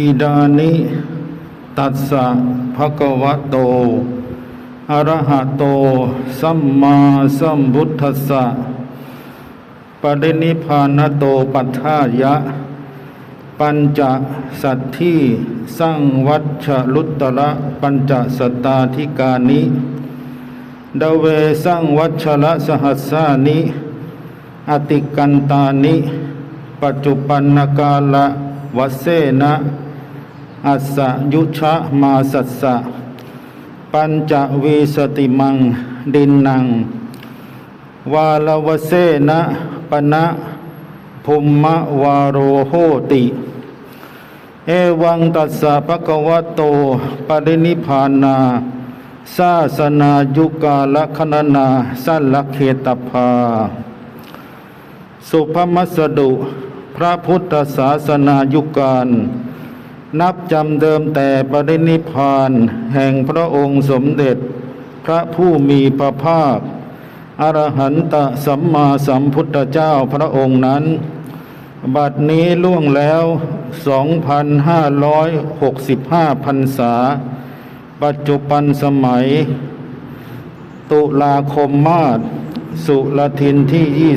อิดานิ ตัสสะภะคะวะโตอะระหะโต สัมมาสัมพุทธัสสะปรินิพานโตปัฏฐายะ ปัญจสัตถีสังวัชลุตตระปัญจสตาธิกานิดเวสังวัชละสหัสสานิอติกันตานิ ปัจจุปันนกาละวเสนะ อัสสยุชะมาสัสสะ ปัญจวีสติมังดินนัง วาลวเสนะปณะภุมมะวาโรโหติ เอวังตัสสะภะคะวะโตปรินิพานาซาสนายุกาละคณนาสัลเคตภา สุภมัสดุ พระพุทธศาสนายุกาน นับจำเดิมแต่ปรินิพานแห่งพระองค์สมเด็จ พระผู้มีพระภาค อรหันตสัมมาสัมพุทธเจ้าพระองค์นั้น บัดนี้ล่วงแล้ว 2,565พรรษา ปัจจุบันสมัย ตุลาคมมาศสุลทินที่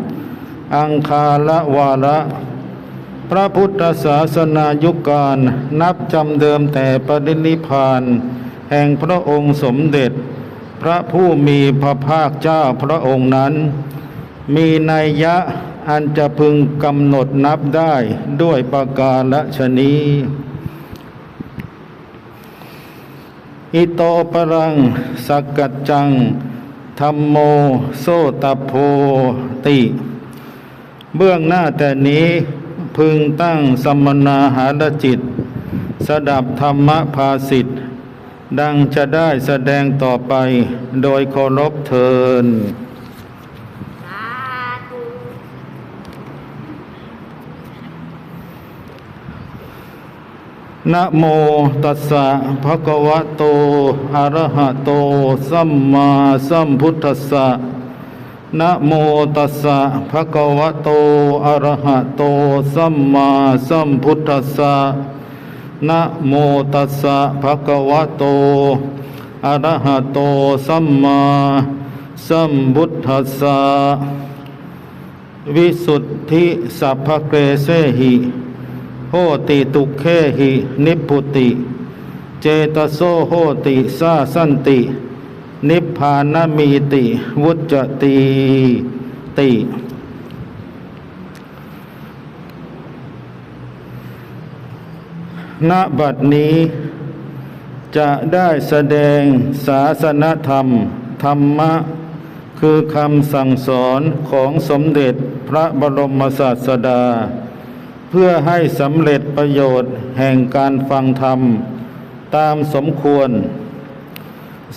25 อังคาละวาระ พระพุทธศาสนายุคการ นับจำเดิมแต่ปรินิพาน แห่งพระองค์สมเด็จ พระผู้มีพระภาคเจ้าพระองค์นั้น มีนัยยะอันจะพึงกำหนดนับได้ด้วยประกาศชนีอิโตปรังสักกัจจังธรรมโมโซตโพติ เบื้องหน้าแต่นี้ พึงตั้งสมนาหารจิต สดับธรรมภาสิทธ์ดังจะได้แสดงต่อไปโดยเคารพเทินนะโมตัสสะภะคะวะโต อะระหะโต สัมมาสัมพุทธัสสะ นะโมตัสสะภะคะวะโต อะระหะโต สัมมาสัมพุทธัสสะนะโมตัสสะภะคะวะโต อะระหะโต สัมมาสัมพุทธัสสะวิสุทธิสัพพะเกเสหิโหติตุเคหิ นิพพุติ เจตโสโหติสาสันติ พานมีติ วุจติติณบัดนี้ จะได้แสดงศาสนธรรม ธรรมะ คือคำสั่งสอนของสมเด็จพระบรมศาสดา เพื่อให้สำเร็จประโยชน์แห่งการฟังธรรม ตามสมควร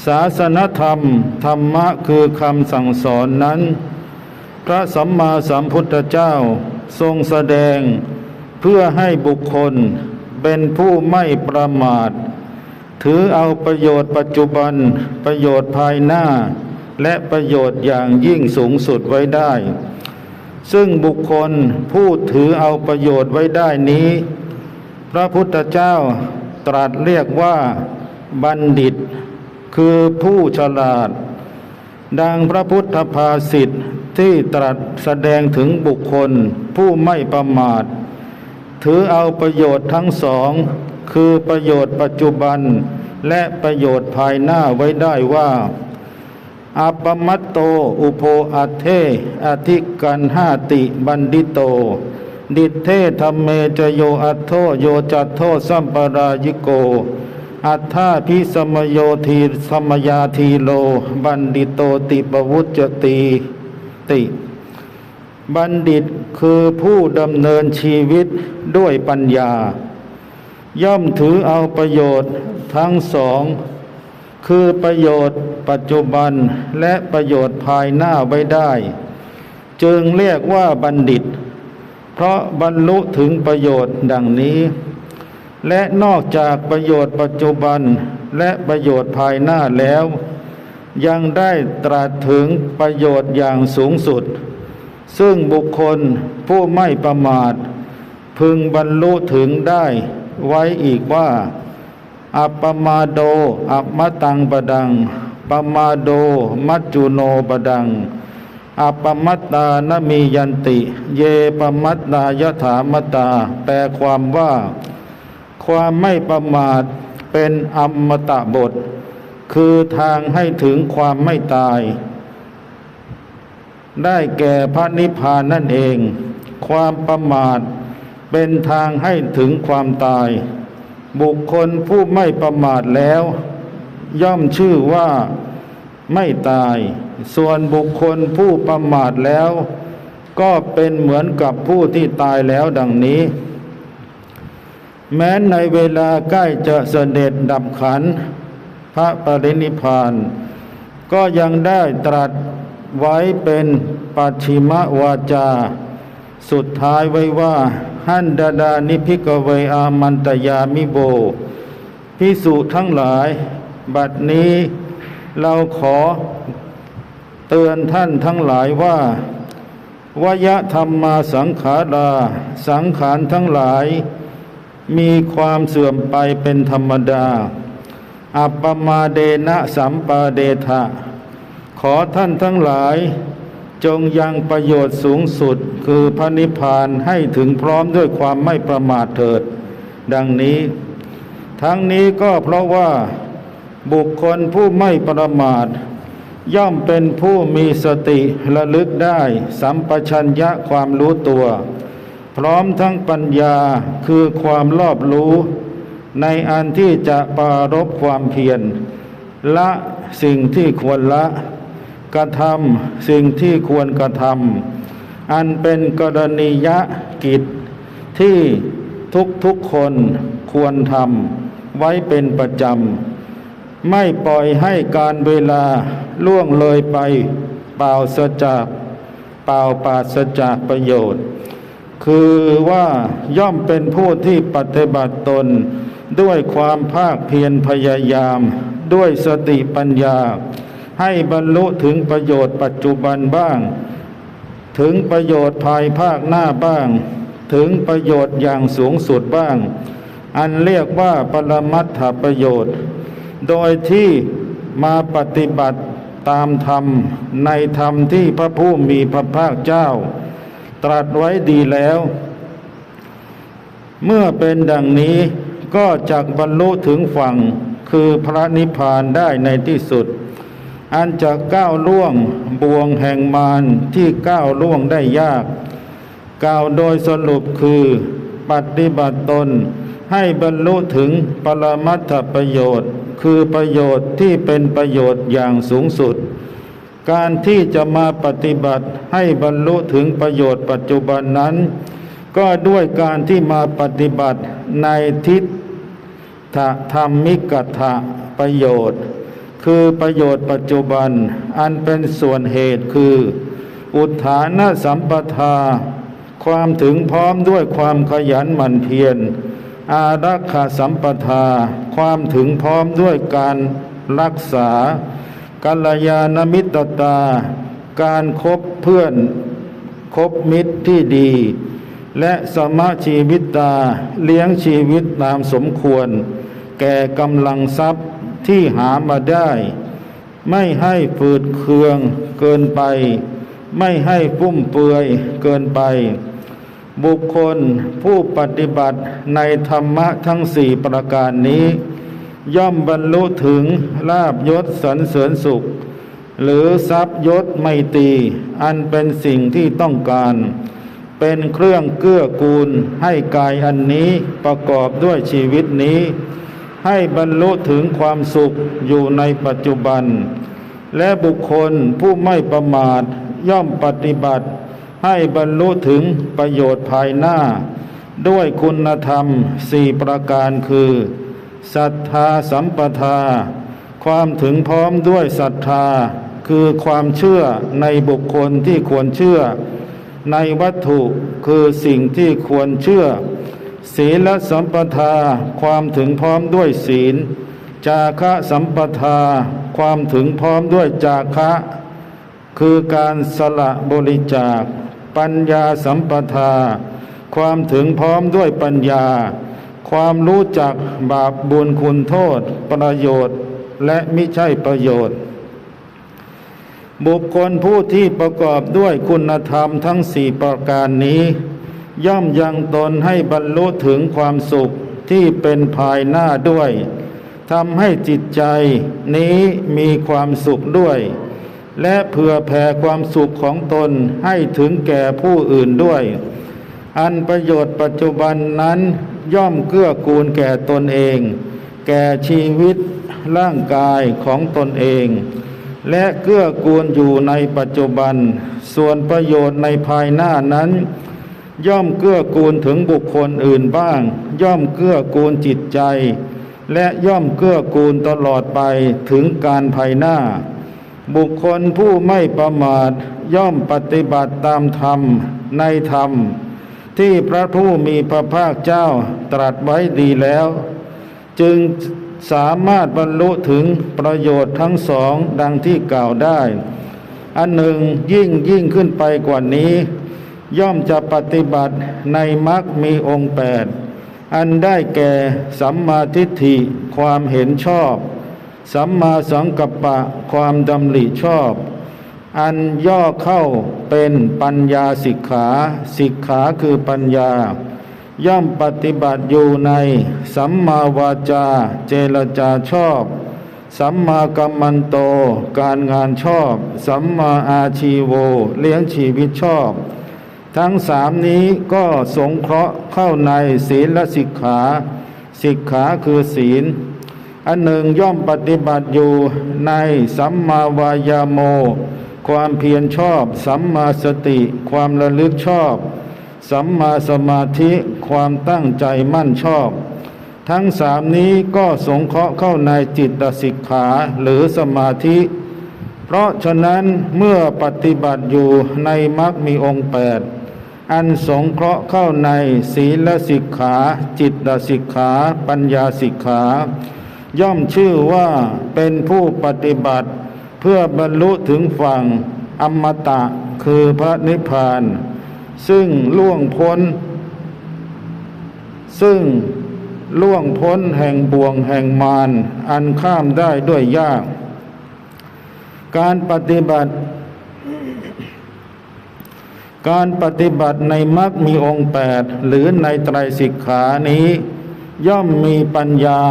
ศาสนธรรม ธรรมะคือคำสั่งสอนนั้น พระสัมมาสัมพุทธเจ้าทรงแสดงเพื่อให้บุคคลเป็นผู้ไม่ประมาท ถือเอาประโยชน์ปัจจุบันประโยชน์ภายหน้า และประโยชน์อย่างยิ่งสูงสุดไว้ได้ ซึ่งบุคคลผู้ถือเอาประโยชน์ไว้ได้นี้ พระพุทธเจ้าตรัสเรียกว่าบัณฑิต คือผู้ฉลาด ดังพระพุทธภาษิตที่ตรัสแสดงถึงบุคคลผู้ไม่ประมาท ถือเอาประโยชน์ทั้งสอง คือประโยชน์ปัจจุบัน และประโยชน์ภายหน้าไว้ได้ว่าอัปมัตโต อุโพอัเทอธิกันหาติบันดิโต ดิเทธรรมเมจโยอัโทโยจัตโทสัมปรายิโก อัฏฐาพิสมโยทีสมยาทีโล บันดิโตติปวุจติติ บัณฑิตคือผู้ดำเนินชีวิตด้วยปัญญา ย่อมถือเอาประโยชน์ทั้งสอง คือประโยชน์ปัจจุบันและประโยชน์ภายหน้าไว้ได้ จึงเรียกว่าบัณฑิต เพราะบรรลุถึงประโยชน์ดังนี้ และนอกจากประโยชน์ปัจจุบันและประโยชน์ภายหน้าแล้ว ยังได้ตรัสถึงประโยชน์อย่างสูงสุด ซึ่งบุคคลผู้ไม่ประมาท พึงบรรลุถึงได้ไว้อีกว่า อัปปมาโด อัปมตังปดังปมาโด มัจจุโนปดังอัปปมัตตานมียันติ เยปมัตตายถามตา แปลความว่า ความไม่ประมาทเป็นอมตะบท คือทางให้ถึงความไม่ตาย ได้แก่พระนิพพานนั่นเอง ความประมาทเป็นทางให้ถึงความตาย บุคคลผู้ไม่ประมาทแล้ว ย่อมชื่อว่าไม่ตาย ส่วนบุคคลผู้ประมาทแล้ว ก็เป็นเหมือนกับผู้ที่ตายแล้วดังนี้ แม้ในเวลาใกล้จะเสด็จดับขัน พระปรินิพาน ก็ยังได้ตรัสไว้เป็นปัจฉิมวาจา สุดท้ายไว้ว่า หันดาดานิพิกเวอามันตยามิโบ พิสุทั้งหลาย บัดนี้เราขอเตือนท่านทั้งหลายว่าวยธรรมมาสังขาราสังขารทั้งหลาย มีความเสื่อมไปเป็นธรรมดา อัปปมาเดนะสัมปาเดทะ ขอท่านทั้งหลาย จงยังประโยชน์สูงสุดคือพระนิพพานให้ถึงพร้อมด้วยความไม่ประมาทเถิด ดังนี้ ทั้งนี้ก็เพราะว่าบุคคลผู้ไม่ประมาท ย่อมเป็นผู้มีสติระลึกได้ สัมปชัญญะความรู้ตัว พร้อมทั้งปัญญาคือความรอบรู้ ในอันที่จะปรารบความเพียรละสิ่งที่ควรละ กระทำสิ่งที่ควรกระทำอันเป็นกรณียกิจ ที่ทุกทุกคนควรทำไว้เป็นประจำ ไม่ปล่อยให้การเวลาล่วงเลยไปเปล่าสจากเปล่าปราศจากประโยชน์ คือว่าย่อมเป็นผู้ที่ปฏิบัติตน ด้วยความภาคเพียรพยายาม ด้วยสติปัญญา ให้บรรลุถึงประโยชน์ปัจจุบันบ้าง ถึงประโยชน์ภายภาคหน้าบ้าง ถึงประโยชน์อย่างสูงสุดบ้าง อันเรียกว่าปรมัตถประโยชน์ โดยที่มาปฏิบัติตามธรรมในธรรมที่พระผู้มีพระภาคเจ้า ตรัสไว้ดีแล้ว เมื่อเป็นดังนี้ก็จักบรรลุถึงฝั่งคือพระนิพพานได้ในที่สุด อันจะก้าวล่วงบ่วงแห่งมารที่ก้าวล่วงได้ยาก กล่าวโดยสรุปคือปฏิบัติตนให้บรรลุถึงปรมัตถประโยชน์ คือประโยชน์ที่เป็นประโยชน์อย่างสูงสุด การที่จะมาปฏิบัติให้บรรลุถึงประโยชน์ปัจจุบันนั้น ก็ด้วยการที่มาปฏิบัติในทิฏฐธรรมิกถะประโยชน์ คือประโยชน์ปัจจุบันอันเป็นส่วนเหตุคือ อุทานะสัมปทา ความถึงพร้อมด้วยความขยันหมั่นเพียรอารักขาสัมปทา ความถึงพร้อมด้วยการรักษา กัลยาณมิตรตา การคบเพื่อนคบมิตรที่ดี และสมชีวิตตาเลี้ยงชีวิตตามสมควร แก่กำลังทรัพย์ที่หามาได้ ไม่ให้ฝืดเคืองเกินไป ไม่ให้ฟุ่มเฟือยเกินไป บุคคลผู้ปฏิบัติในธรรมะทั้งสี่ประการนี้ ย่อมบรรลุถึงลาบยศสรรเสริญสุข หรือทรัพยศไม่ตี อันเป็นสิ่งที่ต้องการ เป็นเครื่องเกื้อกูลให้กายอันนี้ประกอบด้วยชีวิตนี้ ให้บรรลุถึงความสุขอยู่ในปัจจุบัน และบุคคลผู้ไม่ประมาทย่อมปฏิบัติ ให้บรรลุถึงประโยชน์ภายหน้า ด้วยคุณธรรมสี่ประการคือ ศรัทธาสัมปทา ความถึงพร้อมด้วยศรัทธา คือความเชื่อในบุคคลที่ควรเชื่อ ในวัตถุคือสิ่งที่ควรเชื่อ ศีลสัมปทา ความถึงพร้อมด้วยศีล จาคะสัมปทา ความถึงพร้อมด้วยจาคะ คือการสละบริจาค ปัญญาสัมปทา ความถึงพร้อมด้วยปัญญา ความรู้จักบาปบุญคุณโทษ ประโยชน์และมิใช่ประโยชน์ บุคคลผู้ที่ประกอบด้วยคุณธรรมทั้งสี่ประการนี้ ย่อมยังตนให้บรรลุถึงความสุขที่เป็นภายหน้าด้วยทำให้จิตใจนี้มีความสุขด้วย และเผื่อแผ่ความสุขของตนให้ถึงแก่ผู้อื่นด้วย อันประโยชน์ปัจจุบันนั้น ย่อมเกื้อกูลแก่ตนเอง แก่ชีวิตร่างกายของตนเอง และเกื้อกูลอยู่ในปัจจุบัน ส่วนประโยชน์ในภายหน้านั้น ย่อมเกื้อกูลถึงบุคคลอื่นบ้าง ย่อมเกื้อกูลจิตใจ และย่อมเกื้อกูลตลอดไปถึงการภายหน้า บุคคลผู้ไม่ประมาทย่อมปฏิบัติตามธรรมในธรรม ที่พระผู้มีพระภาคเจ้าตรัสไว้ดีแล้ว จึงสามารถบรรลุถึงประโยชน์ทั้งสองดังที่กล่าวได้ อันหนึ่งยิ่งยิ่งขึ้นไปกว่านี้ ย่อมจะปฏิบัติในมรรคมีองค์แปดอันได้แก่สัมมาทิฏฐิความเห็นชอบ สัมมาสังกัปปะความดำริชอบ อันย่อเข้าเป็นปัญญาสิกขาสิกขาคือปัญญา ย่อมปฏิบัติอยู่ใน สัมมาวาจา เจรจาชอบ สัมมากัมมันโต การงานชอบ สัมมาอาชีโว เลี้ยงชีวิตชอบ ทั้งสามนี้ก็สงเคราะห์เข้าในศีลสิกขา สิกขาคือศีลอันหนึ่งย่อมปฏิบัติอยู่ในสัมมาวายาโม ความเพียรชอบ สัมมาสติ ความระลึกชอบ สัมมาสมาธิความตั้งใจมั่นชอบ ทั้งสามนี้ก็สงเคราะห์เข้าในจิตสิกขาหรือสมาธิ เพราะฉะนั้นเมื่อปฏิบัติอยู่ในมรรคมีองค์แปดอันสงเคราะห์เข้าในศีลสิกขา จิตสิกขา ปัญญาสิกขา ย่อมชื่อว่าเป็นผู้ปฏิบัติ เพื่อบรรลุถึงฝั่งอมตะคือพระนิพพาน ซึ่งล่วงพ้น ซึ่งล่วงพ้นแห่งบ่วงแห่งมารอันข้ามได้ด้วยยาก การปฏิบัติ การปฏิบัติในมรรคมีองค์แปดหรือในไตรสิกขานี้ ย่อมมีปัญญา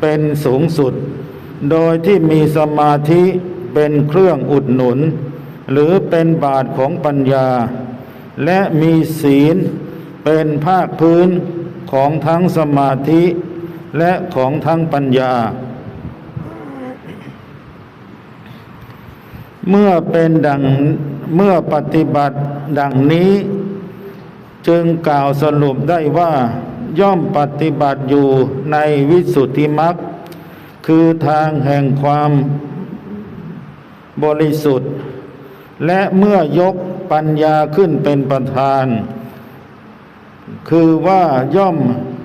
เป็นสูงสุด โดยที่มีสมาธิ เป็นเครื่องอุดหนุน หรือเป็นบาทของปัญญา และมีศีลเป็นภาคพื้นของทั้งสมาธิและของทั้งปัญญา เมื่อเป็นดังเมื่อปฏิบัติดังนี้ จึงกล่าวสรุปได้ว่าย่อมปฏิบัติอยู่ในวิสุทธิมรรคคือทางแห่งความ บริสุทธิ์ และเมื่อยกปัญญาขึ้นเป็นประธาน คือว่าย่อม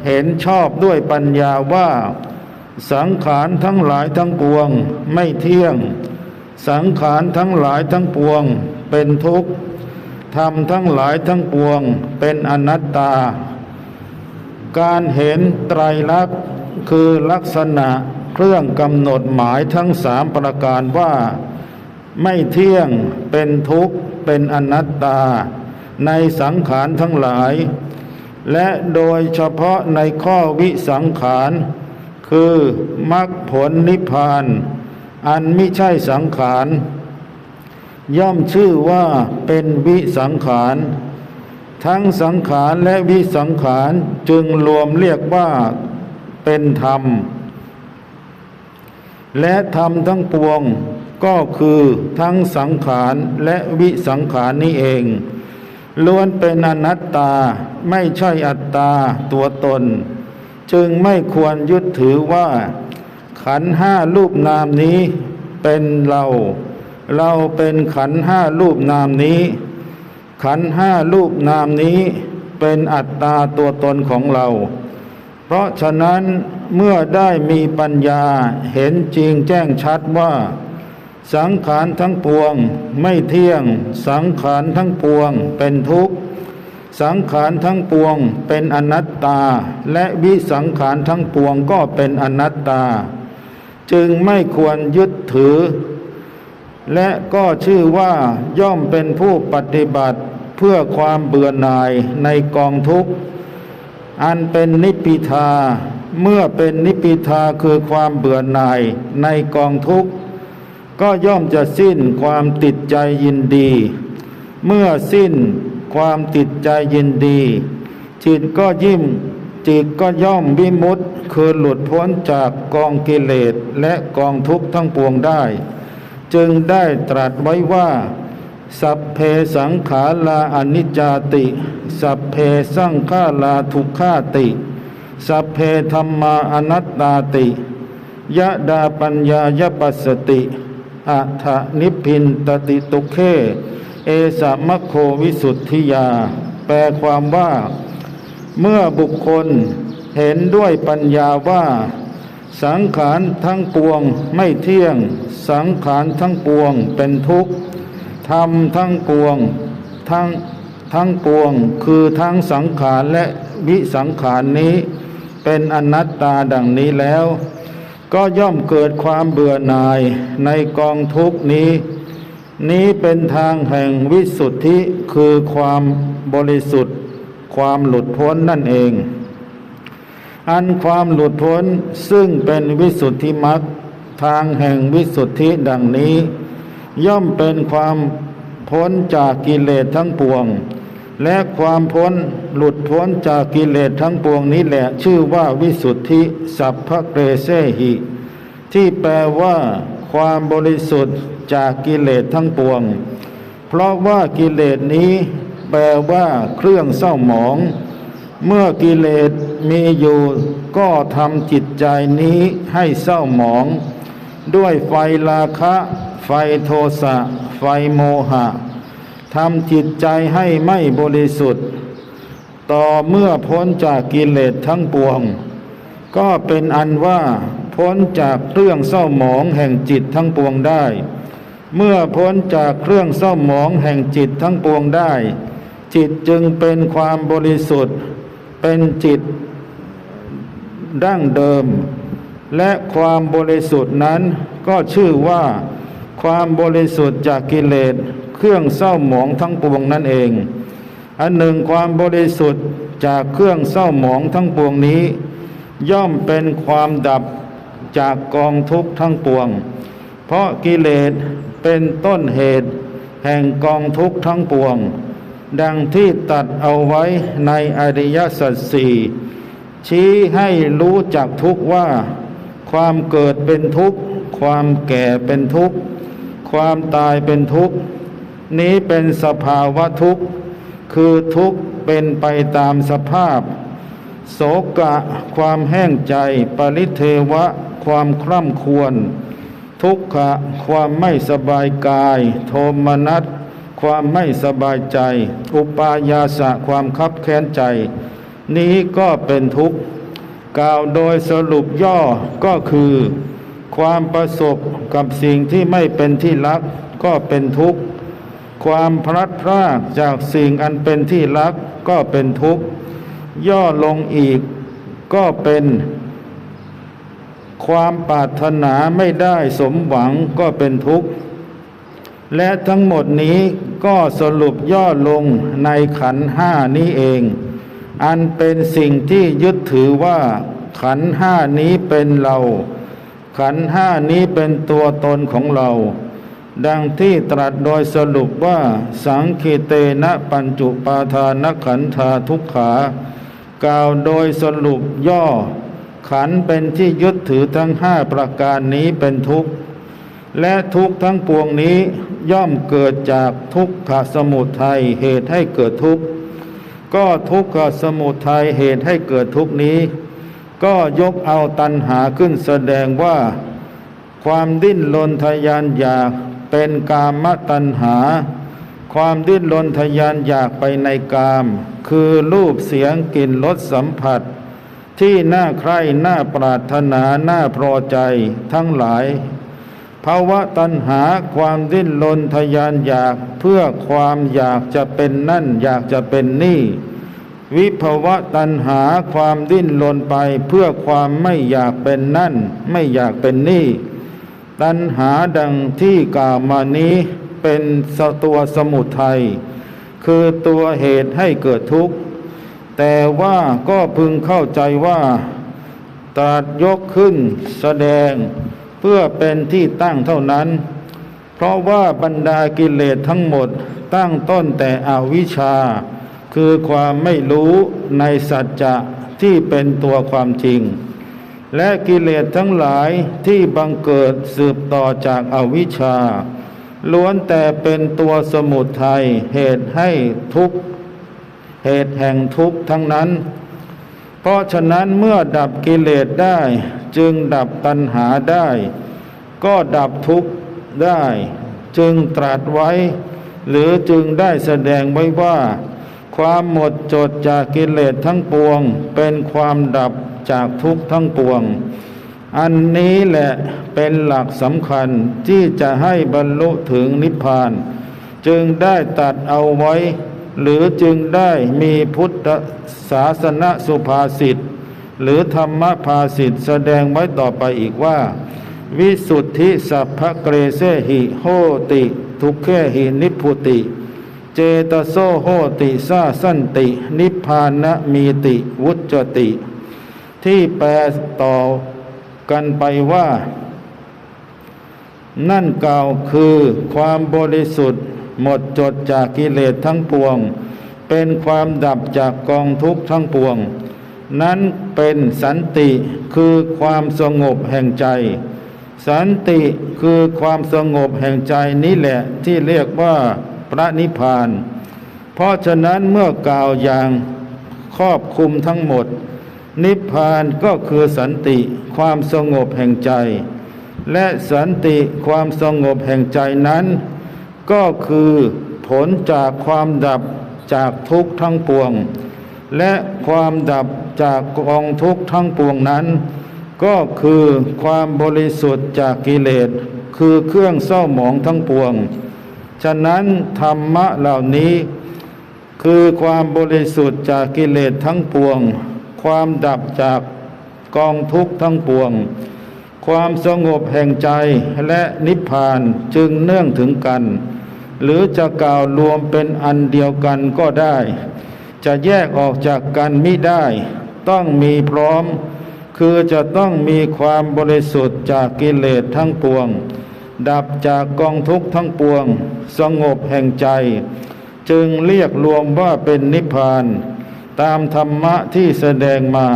เห็นชอบด้วยปัญญาว่า สังขารทั้งหลายทั้งปวงไม่เที่ยง สังขารทั้งหลายทั้งปวงเป็นทุกข์ธรรมทั้งหลายทั้งปวงเป็นอนัตตา การเห็นไตรลักษณ์คือลักษณะเครื่องกำหนดหมายทั้งสามประการว่า ไม่เที่ยงเป็นทุกข์เป็นอนัตตา ในสังขารทั้งหลาย และโดยเฉพาะในข้อวิสังขาร คือมรรคผลนิพพาน อันมิใช่สังขาร ย่อมชื่อว่าเป็นวิสังขาร ทั้งสังขารและวิสังขารจึงรวมเรียกว่าเป็นธรรม และธรรมทั้งปวง ก็คือทั้งสังขารและวิสังขารนี้เอง ล้วนเป็นอนัตตาไม่ใช่อัตตาตัวตน จึงไม่ควรยึดถือว่า ขันห้ารูปนามนี้เป็นเรา เราเป็นขันห้ารูปนามนี้ ขันห้ารูปนามนี้เป็นอัตตาตัวตนของเรา เพราะฉะนั้นเมื่อได้มีปัญญาเห็นจริงแจ้งชัดว่า สังขารทั้งปวง ไม่เที่ยง สังขารทั้งปวง เป็นทุกข์ สังขารทั้งปวง เป็นอนัตตา และวิสังขารทั้งปวงก็เป็นอนัตตา จึงไม่ควรยึดถือ และก็ชื่อว่าย่อมเป็นผู้ปฏิบัติเพื่อความเบื่อหน่ายในกองทุกข์ อันเป็นนิพพิทา เมื่อเป็นนิพพิทาคือความเบื่อหน่ายในกองทุกข์ ก็ย่อมจะสิ้นความติดใจยินดี เมื่อสิ้นความติดใจยินดี จิตก็ยิ้มจิตก็ย่อมวิมุตต์คือหลุดพ้นจากกองกิเลสและกองทุกข์ทั้งปวงได้ จึงได้ตรัสไว้ว่า สัพเพสังขาราอนิจจาติ สัพเพสังขาราทุกขาติ สัพเพธรรมาอนัตตาติ ยะดาปัญญายปัสสติ อัฏนิพพินตติตุเค เอสะมะโควิสุทธิยา แปลความว่า เมื่อบุคคลเห็นด้วยปัญญาว่า สังขารทั้งปวงไม่เที่ยง สังขารทั้งปวงเป็นทุกข์ธรรมทั้งปวงทั้งทั้งปวงคือทั้งสังขารและวิสังขารนี้ เป็นอนัตตาดังนี้แล้ว ก็ย่อมเกิดความเบื่อหน่ายในกองทุกนี้ นี้เป็นทางแห่งวิสุทธิคือความบริสุทธิ์ ความหลุดพ้นนั่นเอง อันความหลุดพ้นซึ่งเป็นวิสุทธิมรรคทางแห่งวิสุทธิดังนี้ ย่อมเป็นความพ้นจากกิเลสทั้งปวง และความพ้นหลุดพ้นจากกิเลสทั้งปวงนี้แหละ ชื่อว่าวิสุทธิสัพพะเกเสหิ ที่แปลว่า ความบริสุทธิ์จากกิเลสทั้งปวง เพราะว่ากิเลสนี้ แปลว่า เครื่องเศร้าหมอง เมื่อกิเลสมีอยู่ก็ทำจิตใจนี้ให้เศร้าหมอง ด้วยไฟราคะ ไฟโทสะ ไฟโมหะ ทำจิตใจให้ไม่บริสุทธิ์ ต่อเมื่อพ้นจากกิเลสทั้งปวง ก็เป็นอันว่าพ้นจากเครื่องเศร้าหมองแห่งจิตทั้งปวงได้ เมื่อพ้นจากเครื่องเศร้าหมองแห่งจิตทั้งปวงได้ จิตจึงเป็นความบริสุทธิ์ เป็นจิตดั้งเดิม และความบริสุทธิ์นั้นก็ชื่อว่าความบริสุทธิ์จากกิเลส เครื่องเศร้าหมองทั้งปวงนั่นเอง อันหนึ่งความบริสุทธิ์จากเครื่องเศร้าหมองทั้งปวงนี้ ย่อมเป็นความดับจากกองทุกข์ทั้งปวง เพราะกิเลสเป็นต้นเหตุ แห่งกองทุกข์ทั้งปวง ดังที่ตัดเอาไว้ในอริยสัจสี่ชี้ให้รู้จักทุกว่า ความเกิดเป็นทุกข์ ความแก่เป็นทุกข์ ความตายเป็นทุกข์ นี้เป็นสภาวะทุกข์ คือทุกข์เป็นไปตามสภาพโศกะ ความแห้งใจ ปริเทวะ ความคร่ำควร ทุกขะ ความไม่สบายกาย โทมนัส ความไม่สบายใจ อุปายาสะ ความคับแค้นใจ นี้ก็เป็นทุกข์กล่าวโดยสรุปย่อก็คือ ความประสบกับสิ่งที่ไม่เป็นที่รักก็เป็นทุกข์ ความพลัดพรากจากสิ่งอันเป็นที่รักก็เป็นทุกข์ ย่อลงอีกก็เป็น ความปรารถนาไม่ได้สมหวังก็เป็นทุกข์ และทั้งหมดนี้ก็สรุปย่อลงในขันห้านี้เอง อันเป็นสิ่งที่ยึดถือว่า ขันห้านี้เป็นเรา ขันห้านี้เป็นตัวตนของเรา ดังที่ตรัสโดยสรุปว่าสังคีเตนะปัญจุปาทานขันธาทุกขากล่าวโดยสรุปย่อ ขันเป็นที่ยึดถือทั้งห้าประการนี้เป็นทุกข์ และทุกข์ทั้งปวงนี้ย่อมเกิดจากทุกขสมุทัยเหตุให้เกิดทุกข์ ก็ทุกขสมุทัยเหตุให้เกิดทุกข์นี้ ก็ยกเอาตัณหาขึ้นแสดงว่า ความดิ้นรนทยานอยาก เป็นกามตัณหา ความดิ้นรนทยานอยากไปในกาม คือรูปเสียงกลิ่นรสสัมผัส ที่น่าใคร่น่าปรารถนาน่าพอใจทั้งหลายภาวะตัณหาความดิ้นรนทยานอยากเพื่อความอยากจะเป็นนั่น อยากจะเป็นนี่ วิภาวะตัณหาความดิ้นรนไปเพื่อความไม่อยากเป็นนั่น ไม่อยากเป็นนี่ ตัณหาดังที่กล่าวมานี้เป็นสตัวสมุทัยคือตัวเหตุให้เกิดทุกข์ แต่ว่าก็พึงเข้าใจว่าตรัสยกขึ้นแสดงเพื่อเป็นที่ตั้งเท่านั้น เพราะว่าบรรดากิเลสทั้งหมดตั้งต้นแต่อวิชชา คือความไม่รู้ในสัจจะที่เป็นตัวความจริง และกิเลสทั้งหลายที่บังเกิดสืบต่อจากอวิชชา ล้วนแต่เป็นตัวสมุทัยเหตุให้ทุกข์เหตุแห่งทุกข์ทั้งนั้น เพราะฉะนั้นเมื่อดับกิเลสได้จึงดับตัณหาได้ ก็ดับทุกข์ได้ จึงตรัสไว้ หรือจึงได้แสดงไว้ว่า ความหมดจดจากกิเลสทั้งปวง เป็นความดับจากทุกข์ทั้งปวง อันนี้แหละเป็นหลักสำคัญที่จะให้บรรลุถึงนิพพาน จึงได้ตัดเอาไว้ หรือจึงได้มีพุทธศาสนสุภาษิตหรือธรรมภาษิตแสดงไว้ต่อไปอีกว่า วิสุทธิสัพพะเกรเสหิโหติ ทุกเขหินิพพุติ เจตโสโหติสาสันติ นิพพานะมีติวุจติ ที่แปลต่อกันไปว่า นั่นกล่าวคือความบริสุทธิ์ หมดจดจากกิเลสทั้งปวง เป็นความดับจากกองทุกข์ทั้งปวง นั้นเป็นสันติคือความสงบแห่งใจ สันติคือความสงบแห่งใจนี้แหละที่เรียกว่า พระนิพพาน เพราะฉะนั้นเมื่อกล่าวอย่างครอบคลุมทั้งหมด นิพพานก็คือสันติความสงบแห่งใจ และสันติความสงบแห่งใจนั้น ก็คือผลจากความดับจากทุกข์ทั้งปวง และความดับจากกองทุกข์ทั้งปวงนั้น ก็คือความบริสุทธิ์จากกิเลสคือเครื่องเศร้าหมองทั้งปวง ฉะนั้นธรรมะเหล่านี้ คือความบริสุทธิ์จากกิเลสทั้งปวง ความดับจากกองทุกข์ทั้งปวง ความสงบแห่งใจและนิพพานจึงเนื่องถึงกัน หรือจะกล่าวรวมเป็นอันเดียวกันก็ได้ จะแยกออกจากกันไมิได้ ต้องมีพร้อม คือจะต้องมีความบริสุทธิ์จากกิเลสทั้งปวง ดับจากกองทุกข์ทั้งปวง สงบแห่งใจ จึงเรียกรวมว่าเป็นนิพพาน ตามธรรมะที่แสดงมา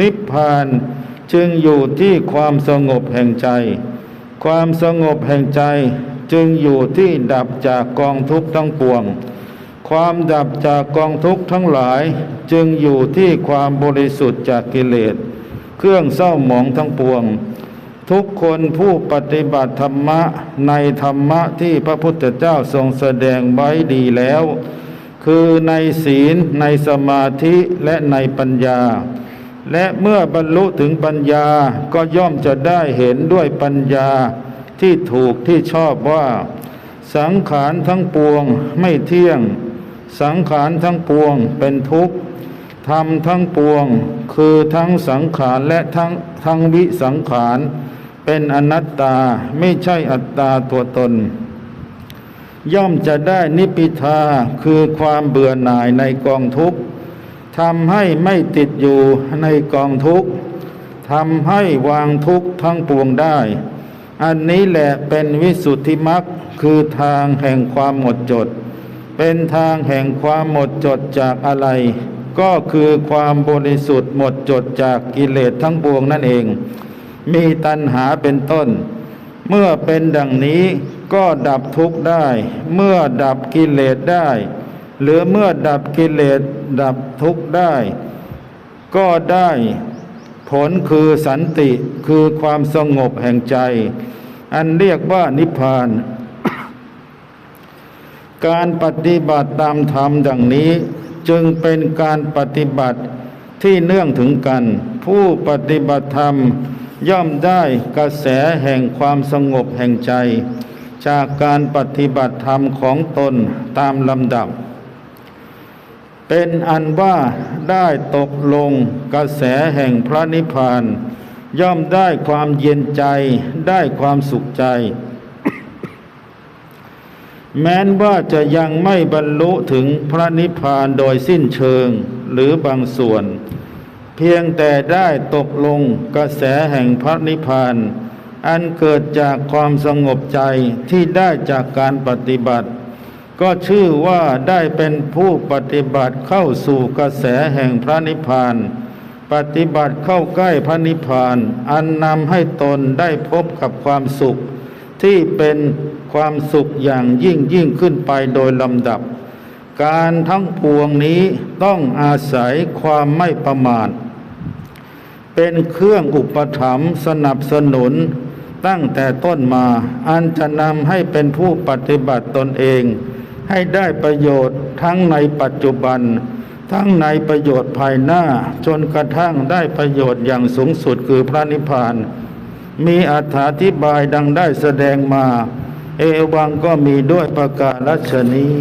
นิพพานจึงอยู่ที่ความสงบแห่งใจ ความสงบแห่งใจจึงอยู่ที่ดับจากกองทุกข์ทั้งปวง ความดับจากกองทุกข์ทั้งหลาย จึงอยู่ที่ความบริสุทธิ์จากกิเลส เครื่องเศร้าหมองทั้งปวง ทุกคนผู้ปฏิบัติธรรมะในธรรมะที่พระพุทธเจ้าทรงแสดงไว้ดีแล้ว คือในศีลในสมาธิและในปัญญา และเมื่อบรรลุถึงปัญญาก็ย่อมจะได้เห็นด้วยปัญญาที่ถูกที่ชอบว่า สังขารทั้งปวงไม่เที่ยง สังขารทั้งปวงเป็นทุกข์ธรรมทั้งปวง คือทั้งสังขารและทั้งทั้งวิสังขาร เป็นอนัตตาไม่ใช่อัตตาตัวตน ย่อมจะได้นิพิทาคือความเบื่อหน่ายในกองทุกข์ทำให้ไม่ติดอยู่ในกองทุกข์ทำให้วางทุกข์ทั้งปวงได้ อันนี้แหละเป็นวิสุทธิมรรคคือทางแห่งความหมดจด เป็นทางแห่งความหมดจดจากอะไร ก็คือความบริสุทธิ์หมดจดจากกิเลสทั้งปวงนั่นเอง มีตัณหาเป็นต้น เมื่อเป็นดังนี้ก็ดับทุกข์ได้ เมื่อดับกิเลสได้ หรือเมื่อดับกิเลสดับทุกข์ได้ ก็ได้ผลคือสันติคือความสงบแห่งใจ อันเรียกว่านิพพาน การปฏิบัติตามธรรมดังนี้ จึงเป็นการปฏิบัติที่เนื่องถึงกัน ผู้ปฏิบัติธรรม ย่อมได้กระแสแห่งความสงบแห่งใจ จากการปฏิบัติธรรมของตนตามลำดับ เป็นอันว่าได้ตกลงกระแสแห่งพระนิพพาน ย่อมได้ความเย็นใจได้ความสุขใจ แม้นว่าจะยังไม่บรรลุถึงพระนิพพานโดยสิ้นเชิงหรือบางส่วน เพียงแต่ได้ตกลงกระแสแห่งพระนิพพาน อันเกิดจากความสงบใจที่ได้จากการปฏิบัติ ก็ชื่อว่าได้เป็นผู้ปฏิบัติเข้าสู่กระแสแห่งพระนิพพาน ปฏิบัติเข้าใกล้พระนิพพาน อันนำให้ตนได้พบกับความสุข ที่เป็นความสุขอย่างยิ่งยิ่งขึ้นไปโดยลำดับ การทั้งปวงนี้ต้องอาศัยความไม่ประมาท เป็นเครื่องอุปถัมภ์สนับสนุน ตั้งแต่ต้นมา อันจะนำให้เป็นผู้ปฏิบัติตนเอง ให้ได้ประโยชน์ทั้งในปัจจุบัน ทั้งในประโยชน์ภายหน้า จนกระทั่งได้ประโยชน์อย่างสูงสุดคือพระนิพพาน มีอธิบายดังได้แสดงมา เอวังก็มีด้วยประกาศชนี้